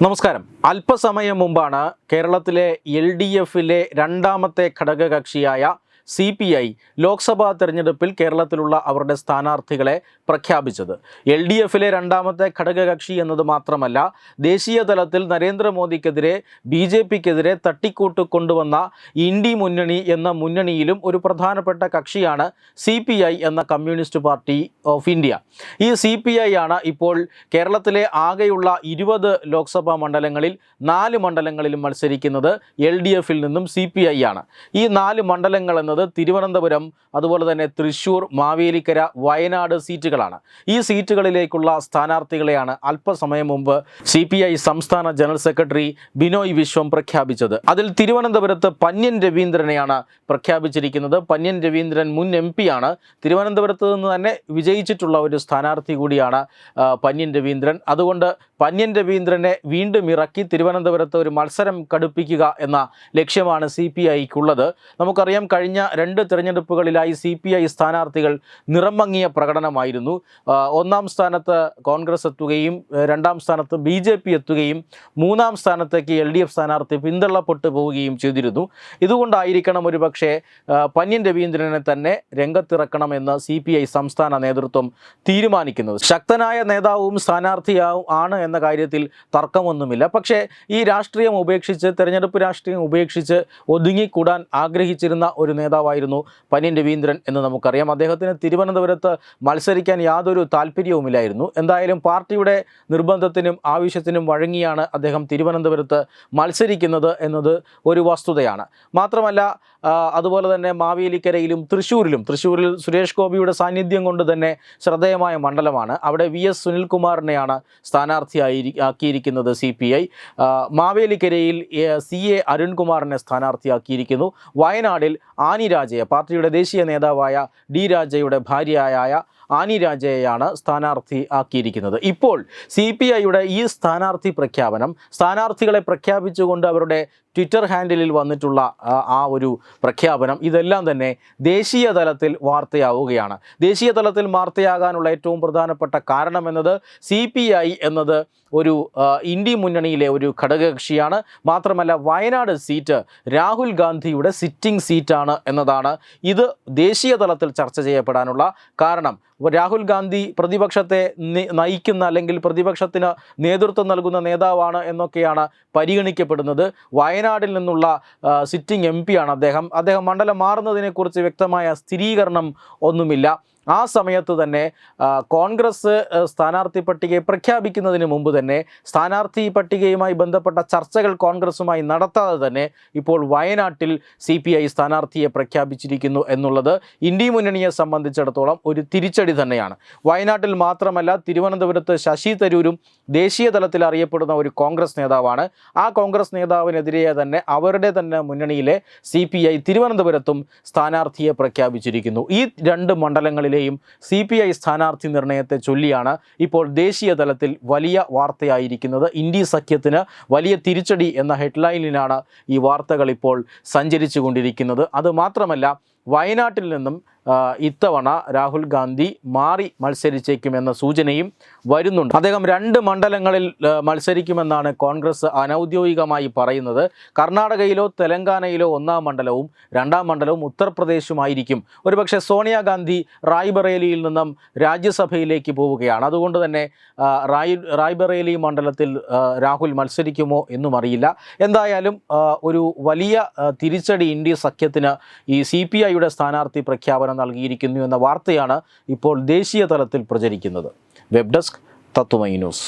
നമസ്കാരം. അല്പസമയം മുമ്പാണ് കേരളത്തിലെ എൽ ഡി എഫിലെ രണ്ടാമത്തെ ഘടകകക്ഷിയായ സി പി ഐ ലോക്സഭാ തെരഞ്ഞെടുപ്പിൽ കേരളത്തിലുള്ള അവരുടെ സ്ഥാനാർത്ഥികളെ പ്രഖ്യാപിച്ചത്. എൽ ഡി എഫിലെ രണ്ടാമത്തെ ഘടകകക്ഷി എന്നത് മാത്രമല്ല ദേശീയ തലത്തിൽ നരേന്ദ്രമോദിക്കെതിരെ ബി ജെ പിക്കെതിരെ തട്ടിക്കൂട്ട് കൊണ്ടുവന്ന ഇന്ത്യ മുന്നണി എന്ന മുന്നണിയിലും ഒരു പ്രധാനപ്പെട്ട കക്ഷിയാണ് സി പി ഐ എന്ന കമ്മ്യൂണിസ്റ്റ് പാർട്ടി ഓഫ് ഇന്ത്യ. ഈ സി പി ഐ ആണ് ഇപ്പോൾ കേരളത്തിലെ ആകെയുള്ള ഇരുപത് ലോക്സഭാ മണ്ഡലങ്ങളിൽ നാല് മണ്ഡലങ്ങളിലും മത്സരിക്കുന്നത് എൽ ഡി എഫിൽ നിന്നും സി പി ഐ ആണ്. ഈ നാല് മണ്ഡലങ്ങൾ എന്നത് തിരുവനന്തപുരം അതുപോലെ തന്നെ തൃശൂർ മാവേലിക്കര വയനാട് സീറ്റുകളാണ്. ഈ സീറ്റുകളിലേക്കുള്ള സ്ഥാനാർത്ഥികളെയാണ് അല്പസമയം മുമ്പ് സി സംസ്ഥാന ജനറൽ സെക്രട്ടറി ബിനോയ് വിശ്വം പ്രഖ്യാപിച്ചത്. അതിൽ തിരുവനന്തപുരത്ത് പന്യൻ രവീന്ദ്രനെയാണ് പ്രഖ്യാപിച്ചിരിക്കുന്നത്. പന്യൻ രവീന്ദ്രൻ മുൻ എം ആണ്. തിരുവനന്തപുരത്ത് നിന്ന് തന്നെ വിജയിച്ചിട്ടുള്ള ഒരു സ്ഥാനാർത്ഥി കൂടിയാണ് പന്യൻ രവീന്ദ്രൻ. അതുകൊണ്ട് പന്യൻ രവീന്ദ്രനെ വീണ്ടും ഇറക്കി തിരുവനന്തപുരത്ത് ഒരു മത്സരം കടുപ്പിക്കുക എന്ന ലക്ഷ്യമാണ് സി പി ഐക്കുള്ളത്. നമുക്കറിയാം കഴിഞ്ഞ രണ്ട് തിരഞ്ഞെടുപ്പുകളിലായി സി പി ഐ സ്ഥാനാർത്ഥികൾ നിറമങ്ങിയ പ്രകടനമായിരുന്നു. ഒന്നാം സ്ഥാനത്ത് കോൺഗ്രസ് എത്തുകയും രണ്ടാം സ്ഥാനത്ത് ബി ജെ പി എത്തുകയും മൂന്നാം സ്ഥാനത്തേക്ക് എൽ ഡി എഫ് സ്ഥാനാർത്ഥി പിന്തള്ളപ്പെട്ടു പോവുകയും ചെയ്തിരുന്നു. ഇതുകൊണ്ടായിരിക്കണം ഒരുപക്ഷെ പക്ഷേ പന്യൻ രവീന്ദ്രനെ തന്നെ രംഗത്തിറക്കണമെന്ന് സി പി ഐ സംസ്ഥാന നേതൃത്വം തീരുമാനിക്കുന്നത്. ശക്തനായ നേതാവും സ്ഥാനാർത്ഥിയാവും ആണ് എന്ന കാര്യത്തിൽ തർക്കമൊന്നുമില്ല. പക്ഷേ ഈ രാഷ്ട്രീയം ഉപേക്ഷിച്ച് തെരഞ്ഞെടുപ്പ് രാഷ്ട്രീയം ഉപേക്ഷിച്ച് ഒതുങ്ങിക്കൂടാൻ ആഗ്രഹിച്ചിരുന്ന ഒരു നേതാവായിരുന്നു പനിയൻ രവീന്ദ്രൻ എന്ന് നമുക്കറിയാം. അദ്ദേഹത്തിന് തിരുവനന്തപുരത്ത് മത്സരിക്കാൻ യാതൊരു താല്പര്യവുമില്ലായിരുന്നു എന്തായാലും പാർട്ടിയുടെ നിർബന്ധത്തിനും ആവശ്യത്തിനും വഴങ്ങിയാണ് അദ്ദേഹം തിരുവനന്തപുരത്ത് മത്സരിക്കുന്നത് എന്നത് ഒരു വസ്തുതയാണ്. മാത്രമല്ല അതുപോലെ തന്നെ മാവേലിക്കരയിലും തൃശ്ശൂരിലും തൃശ്ശൂരിൽ സുരേഷ് ഗോപിയുടെ സാന്നിധ്യം കൊണ്ട് തന്നെ ശ്രദ്ധേയമായ മണ്ഡലമാണ്. അവിടെ വി എസ് സുനിൽകുമാറിനെയാണ് സ്ഥാനാർത്ഥിയായി ആക്കിയിരിക്കുന്നത് സി പി ഐ. മാവേലിക്കരയിൽ സി എ അരുൺകുമാറിനെ സ്ഥാനാർത്ഥിയാക്കിയിരിക്കുന്നു. വയനാടിൽ ആനി രാജയെ പാർട്ടിയുടെ ദേശീയ നേതാവായ ഡി രാജയുടെ ഭാര്യയായ ആനി രാജയെയാണ് സ്ഥാനാർത്ഥി ആക്കിയിരിക്കുന്നത്. ഇപ്പോൾ സി പി ഐയുടെ ഈ സ്ഥാനാർത്ഥി പ്രഖ്യാപനം സ്ഥാനാർത്ഥികളെ പ്രഖ്യാപിച്ചുകൊണ്ട് അവരുടെ ട്വിറ്റർ ഹാൻഡിലിൽ വന്നിട്ടുള്ള ആ, ഒരു പ്രഖ്യാപനം ഇതെല്ലാം തന്നെ ദേശീയ തലത്തിൽ വാർത്തയാവുകയാണ്. ദേശീയ തലത്തിൽ വാർത്തയാകാനുള്ള ഏറ്റവും പ്രധാനപ്പെട്ട കാരണം എന്നത് സി പി ഐ എന്നത് ഒരു ഇന്ത്യ മുന്നണിയിലെ ഒരു ഘടകകക്ഷിയാണ്. മാത്രമല്ല വയനാട് സീറ്റ് രാഹുൽ ഗാന്ധിയുടെ സിറ്റിംഗ് സീറ്റാണ് എന്നതാണ് ഇത് ദേശീയ തലത്തിൽ ചർച്ച ചെയ്യപ്പെടാനുള്ള കാരണം. രാഹുൽ ഗാന്ധി പ്രതിപക്ഷത്തെ നയിക്കുന്ന അല്ലെങ്കിൽ പ്രതിപക്ഷത്തിന് നേതൃത്വം നൽകുന്ന നേതാവാണ് എന്നൊക്കെയാണ് പരിഗണിക്കപ്പെടുന്നത്. വയനാടിൽ നിന്നുള്ള സിറ്റിംഗ് എം ആണ് അദ്ദേഹം. അദ്ദേഹം മണ്ഡലം മാറുന്നതിനെക്കുറിച്ച് വ്യക്തമായ സ്ഥിരീകരണം ഒന്നുമില്ല. ആ സമയത്ത് തന്നെ കോൺഗ്രസ് സ്ഥാനാർത്ഥി പട്ടികയെ പ്രഖ്യാപിക്കുന്നതിന് മുമ്പ് തന്നെ സ്ഥാനാർത്ഥി പട്ടികയുമായി ബന്ധപ്പെട്ട ചർച്ചകൾ കോൺഗ്രസുമായി നടത്താതെ തന്നെ ഇപ്പോൾ വയനാട്ടിൽ സി പി ഐ സ്ഥാനാർത്ഥിയെ പ്രഖ്യാപിച്ചിരിക്കുന്നു എന്നുള്ളത് ഇന്ത്യ മുന്നണിയെ സംബന്ധിച്ചിടത്തോളം ഒരു തിരിച്ചടി തന്നെയാണ്. വയനാട്ടിൽ മാത്രമല്ല തിരുവനന്തപുരത്ത് ശശി തരൂരും ദേശീയ തലത്തിൽ അറിയപ്പെടുന്ന ഒരു കോൺഗ്രസ് നേതാവാണ്. ആ കോൺഗ്രസ് നേതാവിനെതിരെ തന്നെ അവരുടെ തന്നെ മുന്നണിയിലെ സി തിരുവനന്തപുരത്തും സ്ഥാനാർത്ഥിയെ പ്രഖ്യാപിച്ചിരിക്കുന്നു. ഈ രണ്ട് മണ്ഡലങ്ങളിലെയും സി പി ഐ സ്ഥാനാർത്ഥി നിർണയത്തെ ചൊല്ലിയാണ് ഇപ്പോൾ ദേശീയ തലത്തിൽ വലിയ വാർത്തയായിരിക്കുന്നത്. ഇന്ത്യ സഖ്യത്തിന് വലിയ തിരിച്ചടി എന്ന ഹെഡ്ലൈനിലാണ് ഈ വാർത്തകൾ ഇപ്പോൾ സഞ്ചരിച്ചു കൊണ്ടിരിക്കുന്നത് അത് മാത്രമല്ല വയനാട്ടിൽ നിന്നും ഇത്തവണ രാഹുൽ ഗാന്ധി മാറി മത്സരിച്ചേക്കുമെന്ന സൂചനയും വരുന്നുണ്ട്. അദ്ദേഹം രണ്ട് മണ്ഡലങ്ങളിൽ മത്സരിക്കുമെന്നാണ് കോൺഗ്രസ് അനൗദ്യോഗികമായി പറയുന്നത്. കർണാടകയിലോ തെലങ്കാനയിലോ ഒന്നാം മണ്ഡലവും രണ്ടാം മണ്ഡലവും ഉത്തർപ്രദേശുമായിരിക്കും. ഒരുപക്ഷെ സോണിയാഗാന്ധി റായ്ബറേലിയിൽ നിന്നും രാജ്യസഭയിലേക്ക് പോവുകയാണ്. അതുകൊണ്ട് തന്നെ റായ് റായ്ബറേലി മണ്ഡലത്തിൽ രാഹുൽ മത്സരിക്കുമോ എന്നും അറിയില്ല. എന്തായാലും ഒരു വലിയ തിരിച്ചടി ഇന്ത്യ സഖ്യത്തിന് ഈ സി പി ഐയുടെ സ്ഥാനാർത്ഥി പ്രഖ്യാപനം നൽകിയിരിക്കുന്നു എന്ന വാർത്തയാണ് ഇപ്പോൾ ദേശീയ തലത്തിൽ പ്രചരിക്കുന്നത്. Web desk Tatwamayi news.